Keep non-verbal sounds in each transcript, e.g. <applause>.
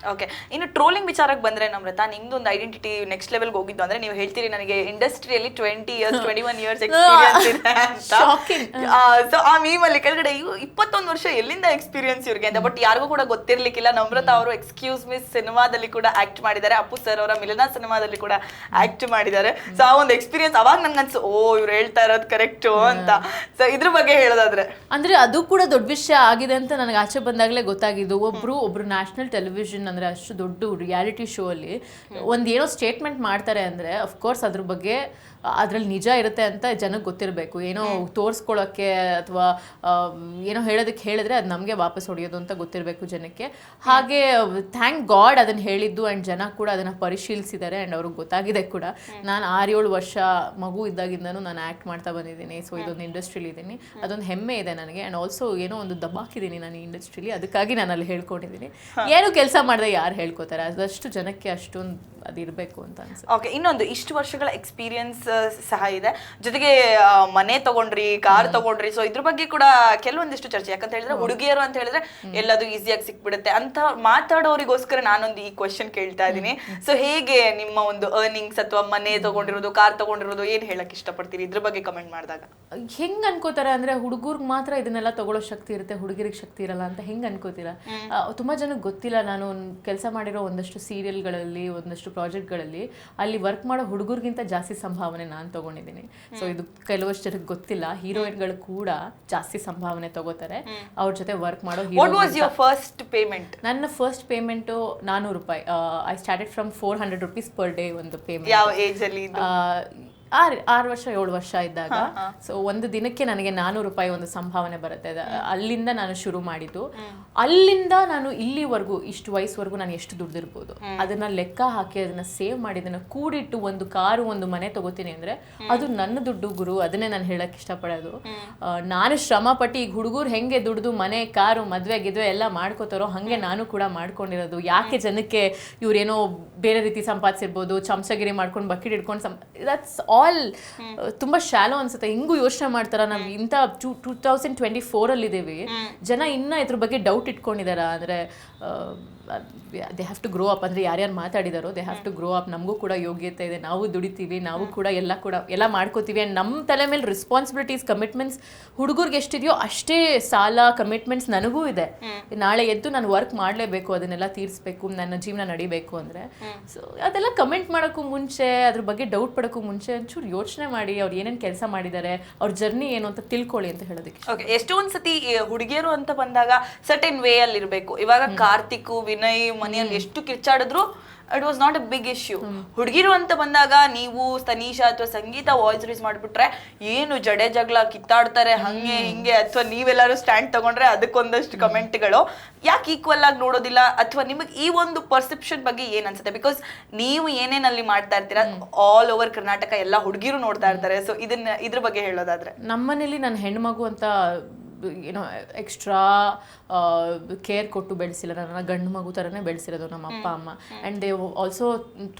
Okay ಇನ್ನು trolling ವಿಚಾರಕ್ಕೆ ಬಂದ್ರೆ ನಮ್ರತಾ ನಿಮ್ದು ಒಂದು ಐಡೆಂಟಿಟಿ ನೆಕ್ಸ್ಟ್ ಲೆವೆಲ್ಗೆ ಹೋಗಿದ್ದು ಅಂದ್ರೆ ನೀವು ಹೇಳ್ತೀರಿ ನನಗೆ ಇಂಡಸ್ಟ್ರಿಯಲ್ಲಿ twenty years twenty one years experience ಇದೆ ಅಂತ. ಸೊ <laughs> ಆ ಮೀಮ್ ಅಲ್ಲಿ ಕೆಳಗಡೆ ಇವು ಇಪ್ಪತ್ತೊಂದು ವರ್ಷ ಎಲ್ಲಿಂದ ಎಕ್ಸ್ಪೀರಿಯನ್ಸ್ ಇವ್ರಿಗೆ ಅಂತ ಬಟ್ ಯಾರಿಗೂ ಕೂಡ ಗೊತ್ತಿರ್ಲಿಕ್ಕಿಲ್ಲ. ನಮ್ರತ ಅವರು ಎಕ್ಸ್ಕ್ಯೂಸ್ ಮಿಸ್ ಸಿನಿಮಾದಲ್ಲಿ ಕೂಡ ಆಕ್ಟ್ ಮಾಡಿದ್ದಾರೆ. ಅಪ್ಪು ಸರ್ ಅವರ ಮಿಲನ ಸಿನಿಮಾದಲ್ಲಿ ಕೂಡ ಆಕ್ಟ್ ಮಾಡಿದ್ದಾರೆ. ಸೊ ಆ ಒಂದು ಎಕ್ಸ್ಪೀರಿಯನ್ಸ್ ಅವಾಗ ನನ್ಗನ್ಸು ಓ ಇವ್ರು ಹೇಳ್ತಾ ಇರೋದು ಕರೆಕ್ಟು ಅಂತ. ಸೊ ಇದ್ರ ಬಗ್ಗೆ ಹೇಳೋದಾದ್ರೆ. ಅಂದ್ರೆ ಅದು ಕೂಡ ದೊಡ್ಡ ವಿಷಯ ಆಗಿದೆ ಅಂತ ನನಗೆ ಆಚೆ ಬಂದಾಗಲೇ ಗೊತ್ತಾಗಿದ್ದು. ಒಬ್ರು ಒಬ್ರು ನ್ಯಾಷನಲ್ ಟೆಲಿವಿಷನ್ ಅಂದ್ರೆ ಅಷ್ಟು ದೊಡ್ಡ ರಿಯಾಲಿಟಿ ಶೋ ಅಲ್ಲಿ ಒಂದು ಏನೋ ಸ್ಟೇಟ್ಮೆಂಟ್ ಮಾಡ್ತಾರೆ ಅಂದ್ರೆ ಅಫ್ಕೋರ್ಸ್ ಅದ್ರ ಬಗ್ಗೆ ಅದ್ರಲ್ಲಿ ನಿಜ ಇರುತ್ತೆ ಅಂತ ಜನಕ್ಕೆ ಗೊತ್ತಿರಬೇಕು. ಏನೋ ತೋರಿಸ್ಕೊಳ್ಳೋಕ್ಕೆ ಅಥವಾ ಏನೋ ಹೇಳೋದಕ್ಕೆ ಹೇಳಿದ್ರೆ ಅದು ನಮಗೆ ವಾಪಸ್ ಹೊಡೆಯೋದು ಅಂತ ಗೊತ್ತಿರಬೇಕು ಜನಕ್ಕೆ. ಹಾಗೆ ಥ್ಯಾಂಕ್ ಗಾಡ್ ಅದನ್ನು ಹೇಳಿದ್ದು ಆ್ಯಂಡ್ ಜನ ಕೂಡ ಅದನ್ನ ಪರಿಶೀಲಿಸಿದ್ದಾರೆ ಆ್ಯಂಡ್ ಅವ್ರಿಗೆ ಗೊತ್ತಾಗಿದೆ ಕೂಡ. ನಾನು ಆರೇಳು ವರ್ಷ ಮಗು ಇದ್ದಾಗಿಂದನೂ ನಾನು ಆ್ಯಕ್ಟ್ ಮಾಡ್ತಾ ಬಂದಿದ್ದೀನಿ. ಸೊ ಇದೊಂದು ಇಂಡಸ್ಟ್ರಿಲಿ ಇದ್ದೀನಿ ಅದೊಂದು ಹೆಮ್ಮೆ ಇದೆ ನನಗೆ. ಆ್ಯಂಡ್ ಆಲ್ಸೋ ಏನೋ ಒಂದು ದಬ್ಬಾಕಿದ್ದೀನಿ ನಾನು ಇಂಡಸ್ಟ್ರಿಲಿ ಅದಕ್ಕಾಗಿ ನಾನು ಅಲ್ಲಿ ಹೇಳ್ಕೊಂಡಿದ್ದೀನಿ ಏನು ಕೆಲಸ ಮಾಡಿದೆ ಯಾರು ಹೇಳ್ಕೊತಾರೆ? ಅದಷ್ಟು ಜನಕ್ಕೆ ಅಷ್ಟೊಂದು ಅದಿರಬೇಕು ಅಂತ ಅನ್ಸುತ್ತೆ. ಓಕೆ ಇನ್ನೊಂದು ಇಷ್ಟು ವರ್ಷಗಳ ಎಕ್ಸ್ಪೀರಿಯನ್ಸ್ ಸಹ ಇದೆ. ಜೊತೆಗೆ ಆ, ಮನೆ ತಗೊಂಡ್ರಿ ಕಾರ್ ತಗೊಂಡ್ರಿ ಸೊ ಇದ್ರ ಬಗ್ಗೆ ಕೂಡ ಕೆಲವೊಂದಿಷ್ಟು ಚರ್ಚೆ. ಯಾಕಂತ ಹೇಳಿದ್ರೆ ಹುಡುಗಿಯರು ಅಂತ ಹೇಳಿದ್ರೆ ಎಲ್ಲದು ಈಸಿಯಾಗಿ ಸಿಕ್ಬಿಡುತ್ತೆ. ಅಂತ ಮಾತಾಡೋರಿಗೋಸ್ಕರ ನಾನೊಂದು ಈ ಕ್ವಶನ್ ಕೇಳ್ತಾ ಇದ್ದೀನಿ. ಸೊ ಹೇಗೆ ನಿಮ್ಮ ಒಂದು ಅರ್ನಿಂಗ್ಸ್ ಅಥವಾ ಮನೆ ತಗೊಂಡಿರೋದು ಕಾರ್ ತಗೊಂಡಿರೋದು ಏನ್ ಹೇಳಕ್ ಇಷ್ಟಪಡ್ತೀರಿ? ಇದ್ರ ಬಗ್ಗೆ ಕಮೆಂಟ್ ಮಾಡಿದಾಗ. ಹೆಂಗ್ ಅನ್ಕೋತಾರೆ ಅಂದ್ರೆ ಹುಡುಗರ್ಗ್ ಮಾತ್ರ ಇದನ್ನೆಲ್ಲ ತಗೊಳ್ಳೋ ಶಕ್ತಿ ಇರುತ್ತೆ ಹುಡುಗಿರಿಗೆ ಶಕ್ತಿ ಇರಲ್ಲ ಅಂತ ಹೆಂಗ್ ಅನ್ಕೋತೀರಾ? ಆ, ತುಂಬಾ ಜನಕ್ಕೆ ಗೊತ್ತಿಲ್ಲ. ನಾನು ಕೆಲಸ ಮಾಡಿರೋ ಒಂದಷ್ಟು ಸೀರಿಯಲ್ಗಳಲ್ಲಿ ಒಂದಷ್ಟು ಪ್ರಾಜೆಕ್ಟ್ಗಳಲ್ಲಿ ಅಲ್ಲಿ ವರ್ಕ್ ಮಾಡೋ ಹುಡುಗರಿಗಿಂತ ಜಾಸ್ತಿ ಸಂಭಾವನೆ ನಾನು ತಗೊಂಡಿದ್ದೀನಿ. ಸೊ ಇದು ಕೆಲವಷ್ಟು ಜನಕ್ಕೆ ಗೊತ್ತಿಲ್ಲ. ಹೀರೋಯಿನ್ಗಳು ಕೂಡ ಜಾಸ್ತಿ ಸಂಭಾವನೆ ತಗೋತಾರೆ. ಅವ್ರ ಜೊತೆ ವರ್ಕ್ ಮಾಡೋ ಹೀರೋ ಫಸ್ಟ್ ಪೇಮೆಂಟ್ ನನ್ನ ಫಸ್ಟ್ ಪೇಮೆಂಟು ನಾನ್ನೂರು ರೂಪಾಯಿ. I started from four hundred rupees per day ಒಂದು ಪೇಮೆಂಟ್ ಆರು ಆರು ವರ್ಷ ಏಳು ವರ್ಷ ಇದ್ದಾಗ ಸೊ ಒಂದು ದಿನಕ್ಕೆ ನನಗೆ ನಾನೂರು ರೂಪಾಯಿ ಒಂದು ಸಂಭಾವನೆ ಬರುತ್ತೆ. ಅಲ್ಲಿಂದ ನಾನು ಶುರು ಮಾಡಿದ್ದು. ಅಲ್ಲಿಂದ ನಾನು ಇಲ್ಲಿವರೆಗೂ ಇಷ್ಟು ವಯಸ್ಸುವರೆಗೂ ನಾನು ಎಷ್ಟು ದುಡ್ದಿರ್ಬೋದು. ಅದನ್ನ ಲೆಕ್ಕ ಹಾಕಿ ಅದನ್ನ ಸೇವ್ ಮಾಡಿ ಅದನ್ನ ಕೂಡಿಟ್ಟು ಒಂದು ಕಾರು ಒಂದು ಮನೆ ತಗೋತೀನಿ ಅಂದ್ರೆ ಅದು ನನ್ನ ದುಡ್ಡು ಗುರು. ಅದನ್ನೇ ನಾನು ಹೇಳಕ್ ಇಷ್ಟಪಡೋದು. ನಾನು ಶ್ರಮ ಪಟ್ಟು ಈಗ ಹುಡುಗರು ಹೆಂಗೆ ದುಡ್ದು ಮನೆ ಕಾರು ಮದ್ವೆ ಗಿದ್ವೆ ಎಲ್ಲ ಮಾಡ್ಕೋತಾರೋ ಹಂಗೆ ನಾನು ಕೂಡ ಮಾಡ್ಕೊಂಡಿರೋದು. ಯಾಕೆ ಜನಕ್ಕೆ ಇವ್ರೇನೋ ಬೇರೆ ರೀತಿ ಸಂಪಾದಿಸಿರ್ಬೋದು ಚಮಚಗಿರಿ ಮಾಡ್ಕೊಂಡು ಬಕೆಟ್ ಇಟ್ಕೊಂಡು ಸಂ ದಟ್ಸ್ ಆಲ್ ತುಂಬಾ ಶಾಲೋ ಅನ್ಸುತ್ತೆ. ಹೆಂಗೂ ಯೋಚನೆ ಮಾಡ್ತಾರ? ನಾವು ಇಂಥ ಟೂ ಟೂ ತೌಸಂಡ್ ಟ್ವೆಂಟಿ ಫೋರಲ್ಲಿದ್ದೀವಿ ಜನ ಇನ್ನ ಇದ್ರ ಬಗ್ಗೆ ಡೌಟ್ ಇಟ್ಕೊಂಡಿದಾರ? ಅಂದ್ರೆ they have to grow up ಅಂದ್ರೆ ಯಾರ್ಯಾರು ಮಾತಾಡಿದಾರೋ they have to grow up ನಮಗೂ ಕೂಡ ಯೋಗ್ಯತೆ ಇದೆ. ನಾವು ದುಡಿತೀವಿ ನಾವು ಕೂಡ ಎಲ್ಲ ಕೂಡ ಎಲ್ಲ ಮಾಡ್ಕೋತೀವಿ. ಅಂಡ್ ನಮ್ಮ ತಲೆ ಮೇಲೆ ರೆಸ್ಪಾನ್ಸಿಬಿಲಿಟೀಸ್ ಕಮಿಟ್ಮೆಂಟ್ಸ್ ಹುಡುಗರಿಗೆ ಎಷ್ಟಿದೆಯೋ ಅಷ್ಟೇ ಸಾಲ ಕಮಿಟ್ಮೆಂಟ್ಸ್ ನನಗೂ ಇದೆ. ನಾಳೆ ಎದ್ದು ನಾನು ವರ್ಕ್ ಮಾಡಲೇಬೇಕು ಅದನ್ನೆಲ್ಲ ತೀರಿಸ್ಬೇಕು ನನ್ನ ಜೀವನ ನಡಿಬೇಕು ಅಂದರೆ. ಸೊ ಅದೆಲ್ಲ ಕಮೆಂಟ್ ಮಾಡೋಕ್ಕೂ ಮುಂಚೆ ಅದ್ರ ಬಗ್ಗೆ ಡೌಟ್ ಪಡೋಕ್ಕೂ ಮುಂಚೆ ಒಂಚೂರು ಯೋಚನೆ ಮಾಡಿ ಅವ್ರು ಏನೇನು ಕೆಲಸ ಮಾಡಿದ್ದಾರೆ ಅವ್ರ ಜರ್ನಿ ಏನು ಅಂತ ತಿಳ್ಕೊಳ್ಳಿ ಅಂತ ಹೇಳೋದಕ್ಕೆ ಓಕೆ ಎಷ್ಟೊಂದು ಸತಿ ಹುಡುಗಿಯರು ಅಂತ ಬಂದಾಗ ಸರ್ಟೆನ್ ವೇ ಅಲ್ಲಿ ಇರಬೇಕು ಇವಾಗ ಕಾರ್ತಿಕ್ ವಿನಯ್ ಮನೆಯಲ್ಲಿ ಎಷ್ಟು ಕಿರ್ಚಾಡಿದ್ರು it was not a big issue ಹುಡುಗಿರು ಅಂತ ಬಂದಾಗ ನೀವು ತನೀಶಾ ಅಥವಾ ಸಂಗೀತ ವಾಯ್ಸ್ ರೀಸ್ ಮಾಡಿಬಿಟ್ರೆ ಏನು ಜಡೆ ಜಗಳ ಕಿತ್ತಾಡ್ತಾರೆ ಹಂಗೆ ಹಿಂಗೆ ಅಥವಾ ನೀವೆಲ್ಲರೂ ಸ್ಟ್ಯಾಂಡ್ ತಗೊಂಡ್ರೆ ಅದಕ್ಕೊಂದಷ್ಟು ಕಮೆಂಟ್ಗಳು ಯಾಕೆ ಈಕ್ವಲ್ ಆಗಿ ನೋಡೋದಿಲ್ಲ? ಅಥವಾ ನಿಮಗೆ ಈ ಒಂದು ಪರ್ಸೆಪ್ಷನ್ ಬಗ್ಗೆ ಏನ್ ಅನ್ಸುತ್ತೆ? ಬಿಕಾಸ್ ನೀವು ಏನೇನಲ್ಲಿ ಮಾಡ್ತಾ ಇರ್ತೀರಾ ಆಲ್ ಓವರ್ ಕರ್ನಾಟಕ ಎಲ್ಲ ಹುಡುಗಿರು ನೋಡ್ತಾ ಇರ್ತಾರೆ. ಸೊ ಇದನ್ನ ಇದ್ರ ಬಗ್ಗೆ ಹೇಳೋದಾದ್ರೆ. ನಮ್ಮನೇಲಿ ನನ್ನ ಹೆಣ್ಮಗು ಅಂತ ಏನೋ ಎಕ್ಸ್ಟ್ರಾ ಕೇರ್ ಕೊಟ್ಟು ಬೆಳೆಸಿಲ್ಲ ನನ್ನ ಗಂಡು ಮಗು ಥರನೇ ಬೆಳೆಸಿರೋದು ನಮ್ಮ ಅಪ್ಪ ಅಮ್ಮ. And they also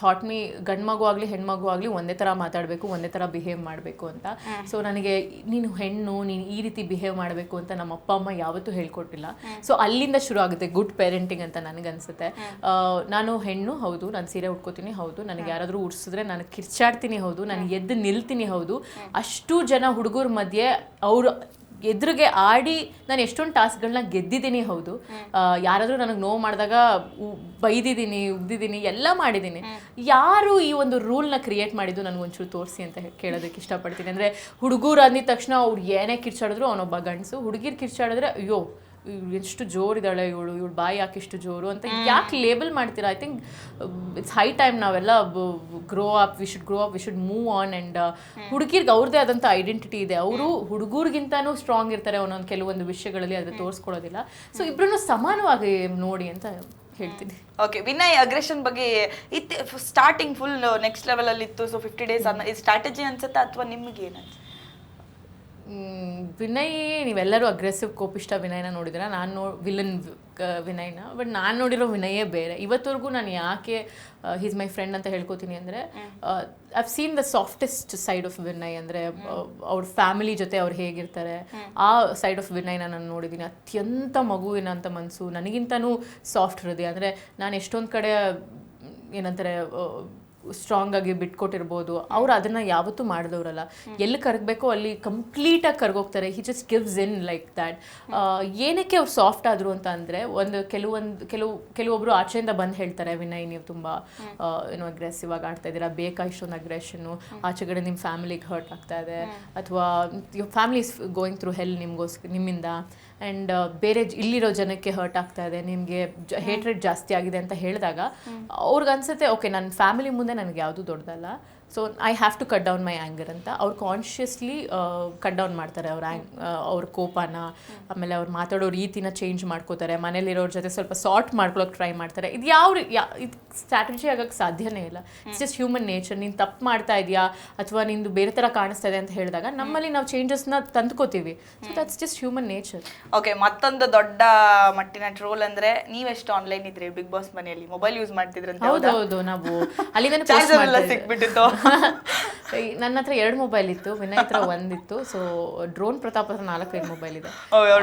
thought me ಗಂಡು ಮಗು ಆಗಲಿ ಹೆಣ್ಮಗು ಆಗಲಿ ಒಂದೇ ಥರ ಮಾತಾಡಬೇಕು ಒಂದೇ ಥರ ಬಿಹೇವ್ ಮಾಡಬೇಕು ಅಂತ. ಸೊ ನನಗೆ ನೀನು ಹೆಣ್ಣು ನೀನು ಈ ರೀತಿ ಬಿಹೇವ್ ಮಾಡಬೇಕು ಅಂತ ನಮ್ಮ ಅಪ್ಪ ಅಮ್ಮ ಯಾವತ್ತೂ ಹೇಳ್ಕೊಟ್ಟಿಲ್ಲ. ಸೊ ಅಲ್ಲಿಂದ ಶುರು ಆಗುತ್ತೆ ಗುಡ್ ಪೇರೆಂಟಿಂಗ್ ಅಂತ ನನಗನ್ಸುತ್ತೆ. ನಾನು ಹೆಣ್ಣು ಹೌದು ನಾನು ಸೀರೆ ಉಟ್ಕೋತೀನಿ ಹೌದು. ನನಗೆ ಯಾರಾದರೂ ಉಡ್ಸಿದ್ರೆ ನಾನು ಕಿರ್ಚಾಡ್ತೀನಿ ಹೌದು. ನಾನು ಎದ್ದು ನಿಲ್ತೀನಿ ಹೌದು. ಅಷ್ಟು ಜನ ಹುಡುಗರ ಮಧ್ಯೆ ಅವರು ಎದುರಿಗೆ ಆಡಿ ನಾನು ಎಷ್ಟೊಂದು ಟಾಸ್ಕ್ಗಳನ್ನ ಗೆದ್ದಿದ್ದೀನಿ, ಹೌದು. ಯಾರಾದರೂ ನನಗೆ ನೋವು ಮಾಡಿದಾಗ ಬೈದಿದ್ದೀನಿ, ಉಗ್ದಿದ್ದೀನಿ, ಎಲ್ಲ ಮಾಡಿದ್ದೀನಿ. ಯಾರು ಈ ಒಂದು ರೂಲ್ನ ಕ್ರಿಯೇಟ್ ಮಾಡಿದ್ದು ನನಗೆ ಒಂಚೂರು ತೋರಿಸಿ ಅಂತ ಕೇಳೋದಕ್ಕೆ ಇಷ್ಟಪಡ್ತೀನಿ. ಅಂದರೆ ಹುಡುಗರು ಅಂದಿದ ತಕ್ಷಣ ಅವ್ರು ಏನೇ ಕಿರ್ಚಾಡಿದ್ರು ಅವನೊಬ್ಬ ಗಂಡಸು. ಹುಡುಗಿರು ಕಿರ್ಚಾಡಿದ್ರೆ, ಅಯ್ಯೋ ಎಷ್ಟು ಜೋರಿದ್ದಾಳೆ ಇವಳು ಇವಳು ಬಾಯಿ ಯಾಕೆ ಇಷ್ಟು ಜೋರು ಅಂತ ಯಾಕೆ ಲೇಬಲ್ ಮಾಡ್ತೀರಾ? I think it's high time ನಾವೆಲ್ಲ grow up we should grow up we should move on and ಹುಡುಗಿರ್ಗೆ ಅವ್ರದ್ದೇ ಆದಂಥ ಐಡೆಂಟಿಟಿ ಇದೆ. ಅವರು ಹುಡುಗರಿಗಿಂತಾನೂ ಸ್ಟ್ರಾಂಗ್ ಇರ್ತಾರೆ ಒಂದೊಂದು ಕೆಲವೊಂದು ವಿಷಯಗಳಲ್ಲಿ ಅದು ತೋರಿಸ್ಕೊಡೋದಿಲ್ಲ ಸೊ ಇಬ್ಬರನ್ನು ಸಮಾನವಾಗಿ ನೋಡಿ ಅಂತ ಹೇಳ್ತೀನಿ. ಓಕೆ ವಿನಯ್ ಅಗ್ರೆಷನ್ ಬಗ್ಗೆ ಇತ್ತು ಸ್ಟಾರ್ಟಿಂಗ್ ಫುಲ್ ನೆಕ್ಸ್ಟ್ ಲೆವೆಲಲ್ಲಿ ಇತ್ತು ಸೊ ಫಿಫ್ಟಿ ಡೇಸ್ ಸ್ಟ್ರಾಟಜಿ ಅನ್ಸುತ್ತಾ ಅಥವಾ ನಿಮ್ಗೆ ಏನು ಮ್, ವಿನಯ್ ನೀವೆಲ್ಲರೂ ಅಗ್ರೆಸಿವ್ ಕೋಪಿಷ್ಟ ವಿನಯನ ನೋಡಿದ್ರೆ ನಾನು ನೋ ವಿಲನ್ ವಿನಯ್ನ. ಬಟ್ ನಾನು ನೋಡಿರೋ ವಿನಯೇ ಬೇರೆ. ಇವತ್ತವರೆಗೂ ನಾನು ಯಾಕೆ ಹೀಸ್ ಮೈ ಫ್ರೆಂಡ್ ಅಂತ ಹೇಳ್ಕೊತೀನಿ ಅಂದರೆ I've seen the softest side of Vinay ಅಂದರೆ ಅವ್ರ ಫ್ಯಾಮಿಲಿ ಜೊತೆ ಅವ್ರು ಹೇಗಿರ್ತಾರೆ ಆ ಸೈಡ್ ಆಫ್ ವಿನಯ್ನ ನಾನು ನೋಡಿದ್ದೀನಿ ಅತ್ಯಂತ ಮಗುವಿನ ಅಂತ ಮನಸ್ಸು ನನಗಿಂತನೂ ಸಾಫ್ಟ್ ಹೃದಯ. ಅಂದರೆ ನಾನು ಎಷ್ಟೊಂದು ಕಡೆ ಏನಂತಾರೆ ಸ್ಟ್ರಾಂಗ್ ಆಗಿ ಬಿಟ್ಕೊಟ್ಟಿರ್ಬೋದು ಅವ್ರು ಅದನ್ನ ಯಾವತ್ತೂ ಮಾಡಿದವರಲ್ಲ. ಎಲ್ಲಿ ಕರಗಬೇಕು ಅಲ್ಲಿ ಕಂಪ್ಲೀಟಾಗಿ ಕರ್ಗೋಗ್ತಾರೆ. He just gives in like that ಏನಕ್ಕೆ ಅವ್ರು ಸಾಫ್ಟ್ ಆದರು ಅಂತ ಅಂದರೆ ಒಂದು ಕೆಲವೊಂದು ಕೆಲವು ಕೆಲವೊಬ್ರು ಆಚೆಯಿಂದ ಬಂದು ಹೇಳ್ತಾರೆ ವಿನಯ್ ನೀವು ತುಂಬ ಏನು ಅಗ್ರೆಸಿವ್ ಆಗಿ ಆಡ್ತಾ ಇದ್ದೀರಾ ಬೇಕಾ ಇಷ್ಟೊಂದು ಅಗ್ರೆಷನ್ನು ಆಚೆಗಡೆ ನಿಮ್ಮ ಫ್ಯಾಮಿಲಿಗೆ ಹರ್ಟ್ ಆಗ್ತಾ ಇದೆ. ಅಥವಾ family is going through hell ನಿಮ್ಗೋಸ್ಕರ ನಿಮ್ಮಿಂದ. ಆ್ಯಂಡ್ ಬೇರೆ ಇಲ್ಲಿರೋ ಜನಕ್ಕೆ ಹರ್ಟ್ ಆಗ್ತಾ ಇದೆ ನಿಮಗೆ ಹೇಟ್ರೇಟ್ ಜಾಸ್ತಿ ಆಗಿದೆ ಅಂತ ಹೇಳಿದಾಗ ಅವ್ರಿಗೆ ಅನ್ಸುತ್ತೆ ಓಕೆ ನನ್ನ ಫ್ಯಾಮಿಲಿ ಮುಂದೆ ನನಗೆ ಯಾವುದು ದೊಡ್ಡದಲ್ಲ. So I have to cut down my anger ಅಂತ. ಅವ್ರು ಕಾನ್ಷಿಯಸ್ಲಿ ಕಟ್ ಡೌನ್ ಮಾಡ್ತಾರೆ. ಅವ್ರ ಆ್ಯಂಗ್ ಅವ್ರ ಕೋಪನ ಆಮೇಲೆ ಅವ್ರು ಮಾತಾಡೋ ರೀತಿನ ಚೇಂಜ್ ಮಾಡ್ಕೋತಾರೆ. ಮನೇಲಿರೋರ ಜೊತೆ ಸ್ವಲ್ಪ ಸಾರ್ಟ್ ಮಾಡ್ಕೊಳಕ್ಕೆ ಟ್ರೈ ಮಾಡ್ತಾರೆ. ಇದು ಯಾವ ಯಾ ಇದು ಸ್ಟ್ರಾಟಜಿ ಆಗೋಕ್ಕೆ ಸಾಧ್ಯನೇ ಇಲ್ಲ. ಇಟ್ಸ್ ಜಸ್ಟ್ ಹ್ಯೂಮನ್ ನೇಚರ್ ನೀನು ತಪ್ಪು ಮಾಡ್ತಾ ಇದೆಯಾ? ಅಥವಾ ನಿಂದು ಬೇರೆ ಥರ ಕಾಣಿಸ್ತಾ ಇದೆ ಅಂತ ಹೇಳಿದಾಗ ನಮ್ಮಲ್ಲಿ ನಾವು ಚೇಂಜಸ್ನ ತಂದ್ಕೋತೀವಿ. So that's just human nature okay ಮತ್ತೊಂದು ದೊಡ್ಡ ಮಟ್ಟಿನ ಟ್ರೋಲ್ ಅಂದ್ರೆ ನೀವೆಷ್ಟು ಆನ್ಲೈನ್ ಇದ್ರಿ? ಬಿಗ್ ಬಾಸ್ ಮನೆಯಲ್ಲಿ? ಮೊಬೈಲ್ ಯೂಸ್ ಮಾಡ್ತಿದ್ರಂತೆ ಹೌದು? ಹೌದು ನಾವು ಅಲ್ಲಿ ಸಿಕ್ಬಿಟ್ಟಿತ್ತು. ನನ್ನ ಹತ್ರ ಎರಡು ಮೊಬೈಲ್ ಇತ್ತು ವಿನಯ್ ಹತ್ರ ಒಂದಿತ್ತು ಸೊ ಡ್ರೋನ್ ಪ್ರತಾಪ್ ಹತ್ರ ನಾಲ್ಕೈದು ಮೊಬೈಲ್ ಇದೆ.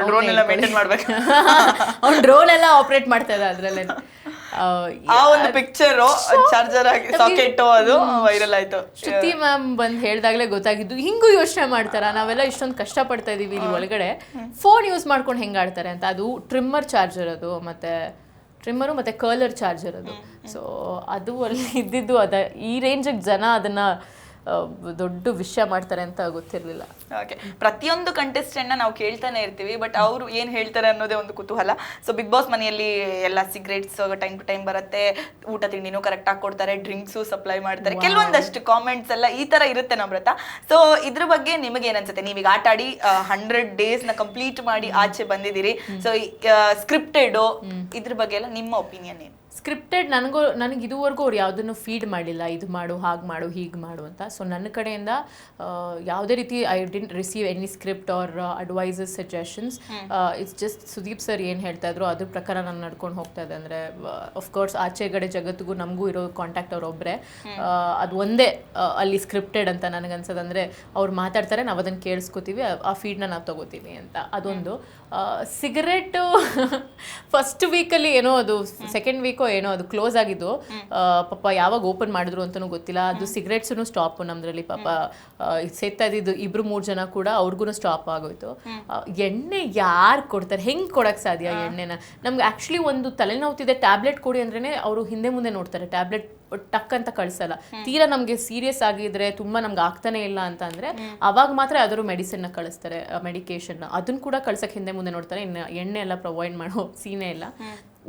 ಡ್ರೋನ್ ಎಲ್ಲ ಮೇಂಟೈನ್ ಮಾಡ್ಬೇಕು. <laughs> ಅವ್ನು ಡ್ರೋನ್ ಎಲ್ಲ ಆಪರೇಟ್ ಮಾಡ್ತಾ ಇದ್ದ ಅದ್ರಲ್ಲೇ. ಆ ಒಂದು ಪಿಕ್ಚರ್ ಚಾರ್ಜರ್ ಆಗಿ ಸಾಕೆಟ್ ಅದು ವೈರಲ್ ಆಯ್ತು. ಶ್ರುತಿ ಮ್ಯಾಮ್ ಬಂದು ಹೇಳಿದಾಗಲೇ ಗೊತ್ತಾಗಿದ್ದು ಹಿಂಗೂ ಯೋಚನೆ ಮಾಡ್ತಾರ? ನಾವೆಲ್ಲ ಇಷ್ಟೊಂದು ಕಷ್ಟ ಪಡ್ತಾ ಇದೀವಿ ಇಲ್ಲಿ ಒಳಗಡೆ. ಫೋನ್ ಯೂಸ್ ಮಾಡ್ಕೊಂಡು ಹೆಂಗ್ ಆಡ್ತಾರೆ ಅಂತ ಅದು ಟ್ರಿಮ್ಮರ್ ಚಾರ್ಜರ್ ಅದು ಮತ್ತೆ ಟ್ರಿಮ್ಮರು ಮತ್ತೆ ಕರ್ಲರ್ ಚಾರ್ಜರ್ ಅದು. ಸೊ ಅದು ಅಲ್ಲಿ <laughs> ಇದ್ದಿದ್ದು ಅದ ಈ ರೇಂಜಿಗೆ ಜನ ಅದನ್ನ ದೊಡ್ಡ ವಿಷಯ ಮಾಡ್ತಾರೆ ಅಂತ ಗೊತ್ತಿರಲಿಲ್ಲ. ಓಕೆ ಪ್ರತಿಯೊಂದು ಕಂಟೆಸ್ಟೆಂಟ್ನ ನಾವು ಕೇಳ್ತಾನೆ ಇರ್ತೀವಿ ಬಟ್ ಅವರು ಏನು ಹೇಳ್ತಾರೆ ಅನ್ನೋದೇ ಒಂದು ಕುತೂಹಲ. ಸೊ ಬಿಗ್ ಬಾಸ್ ಮನೆಯಲ್ಲಿ ಎಲ್ಲ ಸಿಗರೇಟ್ಸ್ ಟೈಮ್ ಟು ಟೈಮ್ ಬರುತ್ತೆ. ಊಟ ತಿಂಡಿನೂ ಕರೆಕ್ಟ್ ಆಗಿ ಕೊಡ್ತಾರೆ ಡ್ರಿಂಕ್ಸು ಸಪ್ಲೈ ಮಾಡ್ತಾರೆ. ಕೆಲವೊಂದಷ್ಟು ಕಾಮೆಂಟ್ಸ್ ಎಲ್ಲ ಈ ತರ ಇರುತ್ತೆ ನಮ್ರತ. ಸೊ ಇದ್ರ ಬಗ್ಗೆ ನಿಮಗೆ ಏನ್ ಅನ್ಸುತ್ತೆ ನೀವೀಗ ಆಟ ಆಡಿ ಹಂಡ್ರೆಡ್ ಡೇಸ್ನ ನ ಕಂಪ್ಲೀಟ್ ಮಾಡಿ ಆಚೆ ಬಂದಿದ್ದೀರಿ. ಸೊ ಸ್ಕ್ರಿಪ್ಟೆಡು ಇದ್ರ ಬಗ್ಗೆ ಎಲ್ಲ ನಿಮ್ಮ ಒಪಿನಿಯನ್ ಏನು? ಸ್ಕ್ರಿಪ್ಟೆಡ್ ನನಗೂ ನನಗೆ ಇದುವರೆಗೂ ಅವ್ರು ಯಾವುದನ್ನು ಫೀಡ್ ಮಾಡಿಲ್ಲ ಇದು ಮಾಡು ಹಾಗೆ ಮಾಡು ಹೀಗೆ ಮಾಡು ಅಂತ. ಸೊ ನನ್ನ ಕಡೆಯಿಂದ ಯಾವುದೇ ರೀತಿ I didn't receive any script or advices suggestions it's just Sudeep sir ಏನು ಹೇಳ್ತಾ ಇದ್ರು ಅದ್ರ ಪ್ರಕಾರ ನಾನು ನಡ್ಕೊಂಡು ಹೋಗ್ತಾ ಇದೆ ಅಂದರೆ ಅಫ್ಕೋರ್ಸ್ ಆಚೆ ಕಡೆ ಜಗತ್ತಿಗೂ ನಮಗೂ ಇರೋ ಕಾಂಟ್ಯಾಕ್ಟ್ ಅವರೊಬ್ಬರೇ ಅದು ಒಂದೇ ಅಲ್ಲಿ ಸ್ಕ್ರಿಪ್ಟೆಡ್ ಅಂತ ನನಗನ್ಸೋದು ಅಂದರೆ ಅವ್ರು ಮಾತಾಡ್ತಾರೆ ನಾವು ಅದನ್ನು ಕೇಳಿಸ್ಕೊತೀವಿ ಆ- ಆ ಫೀಡ್ನ ನಾವು ತಗೋತೀವಿ ಅಂತ. ಅದೊಂದು. ಸಿಗರೇಟ್ ಫಸ್ಟ್ ವೀಕಲ್ಲಿ ಏನೋ ಅದು ಸೆಕೆಂಡ್ ವೀಕೋ ಏನೋ ಅದು ಕ್ಲೋಸ್ ಆಗಿದ್ದು ಪಾಪ ಯಾವಾಗ ಓಪನ್ ಮಾಡಿದ್ರು ಅಂತಲೂ ಗೊತ್ತಿಲ್ಲ. ಅದು ಸಿಗರೆಟ್ಸೂ ಸ್ಟಾಪ್ ನಮ್ದ್ರಲ್ಲಿ ಪಾಪ ಸೇತಾ ಇದ್ದಿದ್ದು ಇಬ್ರು ಮೂರು ಜನ ಕೂಡ ಅವ್ರಿಗೂ ಸ್ಟಾಪ್ ಆಗೋಯ್ತು. ಎಣ್ಣೆ ಯಾರು ಕೊಡ್ತಾರೆ? ಹೆಂಗೆ ಕೊಡಕ್ ಸಾಧ್ಯ ಎಣ್ಣೆನ? ನಮ್ಗೆ ಆಕ್ಚುಲಿ ಒಂದು ತಲೆನೋವ್ತಿದೆ ಟ್ಯಾಬ್ಲೆಟ್ ಕೊಡಿ ಅಂದ್ರೇ ಅವರು ಹಿಂದೆ ಮುಂದೆ ನೋಡ್ತಾರೆ. ಟ್ಯಾಬ್ಲೆಟ್ ಟಕ್ ಅಂತ ಕಳ್ಸಲ್ಲ. ತೀರಾ ನಮಗೆ ಸೀರಿಯಸ್ ಆಗಿದ್ರೆ ತುಂಬಾ ನಮ್ಗೆ ಆಗ್ತಾನೆ ಇಲ್ಲ ಅಂತ ಅಂದ್ರೆ ಅವಾಗ ಮಾತ್ರ ಯಾವ್ದಾದ್ರು ಮೆಡಿಸಿನ್ ಕಳಿಸ್ತಾರೆ ಮೆಡಿಕೇಶನ್ ಅದನ್ನ ಕೂಡ ಕಳ್ಸಕ್ ಹಿಂದೆ ಮುಂದೆ ನೋಡ್ತಾರೆ. ಇನ್ನು ಎಣ್ಣೆ ಎಲ್ಲ ಪ್ರೊವೈಡ್ ಮಾಡೋ ಸೀನೇ ಇಲ್ಲ.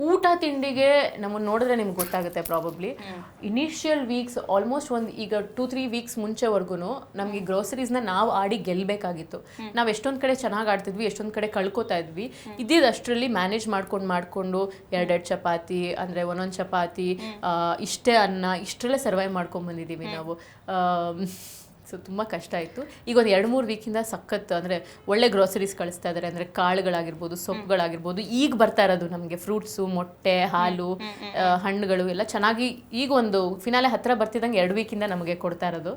ಊಟ ತಿಂಡಿಗೆ ನಮ್ಮನ್ನು ನೋಡಿದ್ರೆ ನಿಮ್ಗೆ ಗೊತ್ತಾಗುತ್ತೆ ಪ್ರಾಬಬ್ಲಿ ಇನಿಷಿಯಲ್ ವೀಕ್ಸ್ ಆಲ್ಮೋಸ್ಟ್ ಒಂದು ಈಗ ಟೂ ತ್ರೀ ವೀಕ್ಸ್ ಮುಂಚೆವರೆಗೂ ನಮಗೆ ಗ್ರೋಸರೀಸ್ನ ನಾವು ಆಡಿ ಗೆಲ್ಲಬೇಕಾಗಿತ್ತು ನಾವು ಎಷ್ಟೊಂದು ಕಡೆ ಚೆನ್ನಾಗಿ ಆಡ್ತಿದ್ವಿ ಎಷ್ಟೊಂದು ಕಡೆ ಕಳ್ಕೊತಾ ಇದ್ವಿ. ಇದ್ದಿದ್ದು ಅಷ್ಟರಲ್ಲಿ ಮ್ಯಾನೇಜ್ ಮಾಡ್ಕೊಂಡು ಮಾಡಿಕೊಂಡು ಎರಡೆರಡು ಚಪಾತಿ ಅಂದರೆ ಒಂದೊಂದು ಚಪಾತಿ ಇಷ್ಟೇ ಅನ್ನ ಇಷ್ಟರಲ್ಲೇ ಸರ್ವೈವ್ ಮಾಡ್ಕೊಂಡು ಬಂದಿದ್ದೀವಿ ನಾವು. ಸೊ ತುಂಬ ಕಷ್ಟ ಆಯಿತು. ಈಗ ಒಂದು ಎರಡು ಮೂರು ವೀಕಿಂದ ಸಖತ್ ಅಂದರೆ ಒಳ್ಳೆ ಗ್ರೋಸರೀಸ್ ಕಳಿಸ್ತಾ ಇದ್ದಾರೆ ಅಂದರೆ ಕಾಳುಗಳಾಗಿರ್ಬೋದು ಸೊಪ್ಪುಗಳಾಗಿರ್ಬೋದು. ಈಗ ಬರ್ತಾ ಇರೋದು ನಮಗೆ ಫ್ರೂಟ್ಸು ಮೊಟ್ಟೆ ಹಾಲು ಹಣ್ಣುಗಳು ಎಲ್ಲ ಚೆನ್ನಾಗಿ ಈಗ ಒಂದು ಫಿನಾಲೆ ಹತ್ತಿರ ಬರ್ತಿದ್ದಂಗೆ ಎರಡು ವೀಕಿಂದ ನಮಗೆ ಕೊಡ್ತಾ ಇರೋದು.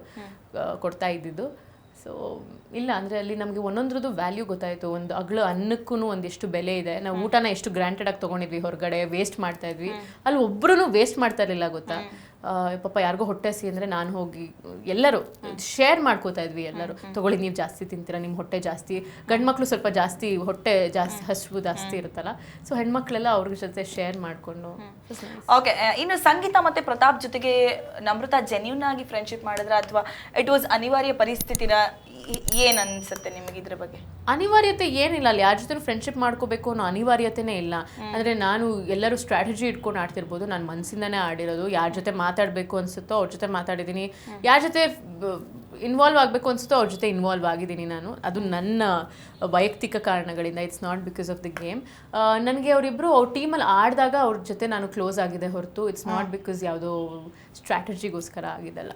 ಕೊಡ್ತಾ ಇದ್ದಿದ್ದು. ಸೊ ಇಲ್ಲ ಅಂದರೆ ಅಲ್ಲಿ ನಮಗೆ ಒಂದೊಂದ್ರದ್ದು ವ್ಯಾಲ್ಯೂ ಗೊತ್ತಾಯಿತು. ಒಂದು ಅಗಳು ಅನ್ನಕ್ಕೂ ಒಂದಿಷ್ಟು ಬೆಲೆ ಇದೆ. ನಾವು ಊಟನ ಎಷ್ಟು ಗ್ರಾಂಟೆಡ್ ಆಗಿ ತೊಗೊಂಡಿದ್ವಿ ಹೊರಗಡೆ ವೇಸ್ಟ್ ಮಾಡ್ತಾ ಇದ್ವಿ. ಅಲ್ಲಿ ಒಬ್ಬರೂ ವೇಸ್ಟ್ ಮಾಡ್ತಾ ಇರಲಿಲ್ಲ ಗೊತ್ತಾ? ಪಾಪ ಯಾರಿಗೋ ಹೊಟ್ಟೆ ಹಸಿ ಅಂದರೆ ನಾನು ಹೋಗಿ ಎಲ್ಲರೂ ಶೇರ್ ಮಾಡ್ಕೋತಾ ಇದ್ವಿ ಎಲ್ಲರೂ. ತಗೊಳ್ಳಿ ನೀವು ಜಾಸ್ತಿ ತಿಂತೀರಾ ನಿಮ್ಮ ಹೊಟ್ಟೆ ಜಾಸ್ತಿ. ಗಂಡು ಮಕ್ಕಳು ಸ್ವಲ್ಪ ಜಾಸ್ತಿ ಹೊಟ್ಟೆ ಜಾಸ್ತಿ ಹಸಿವು ಜಾಸ್ತಿ ಇರುತ್ತಲ್ಲ ಸೊ ಹೆಣ್ಮಕ್ಳೆಲ್ಲ ಅವ್ರ ಜೊತೆ ಶೇರ್ ಮಾಡಿಕೊಂಡು ಓಕೆ ಇನ್ನು ಸಂಗೀತ ಮತ್ತೆ ಪ್ರತಾಪ್ ಜೊತೆಗೆ ನಮ್ರತಾ ಜೆನ್ಯೂನ್ ಆಗಿ ಫ್ರೆಂಡ್ಶಿಪ್ ಮಾಡಿದ್ರ ಅಥವಾ ಇಟ್ ವಾಸ್ ಅನಿವಾರ್ಯ ಪರಿಸ್ಥಿತಿನ ಏನ್ ಅನ್ಸುತ್ತೆ ನಿಮಗೆ ಇದ್ರ ಬಗ್ಗೆ? ಅನಿವಾರ್ಯತೆ ಏನಿಲ್ಲ ಅಲ್ಲಿ ಯಾರ ಜೊತೆ ಫ್ರೆಂಡ್ಶಿಪ್ ಮಾಡ್ಕೋಬೇಕು ಅನ್ನೋ ಅನಿವಾರ್ಯತೆನೇ ಇಲ್ಲ. ಅಂದರೆ ನಾನು ಎಲ್ಲರೂ ಸ್ಟ್ರಾಟಜಿ ಇಟ್ಕೊಂಡು ಆಡ್ತಿರ್ಬೋದು ನಾನು ಮನಸ್ಸಿಂದನೇ ಆಡಿರೋದು ಯಾರ ಜೊತೆ ಮಾತಾಡಬೇಕು ಅನ್ಸುತ್ತೋ ಅವ್ರ ಜೊತೆ ಮಾತಾಡಿದ್ದೀನಿ ಯಾರ ಜೊತೆ ಇನ್ವಾಲ್ವ್ ಆಗಬೇಕು ಅನ್ಸುತ್ತೋ ಅವ್ರ ಜೊತೆ ಇನ್ವಾಲ್ವ್ ಆಗಿದ್ದೀನಿ ನಾನು. ಅದು ನನ್ನ ವೈಯಕ್ತಿಕ ಕಾರಣಗಳಿಂದ it's not because of the game ನನಗೆ ಅವರಿಬ್ಬರು ಅವ್ರ ಟೀಮಲ್ಲಿ ಆಡಿದಾಗ ಅವ್ರ ಜೊತೆ ನಾನು ಕ್ಲೋಸ್ ಆಗಿದೆ ಹೊರತು ಇಟ್ಸ್ ನಾಟ್ ಬಿಕಾಸ್ ಯಾವುದೋ ಸ್ಟ್ರಾಟಜಿಗೋಸ್ಕರ ಆಗಿದ್ದಲ್ಲ.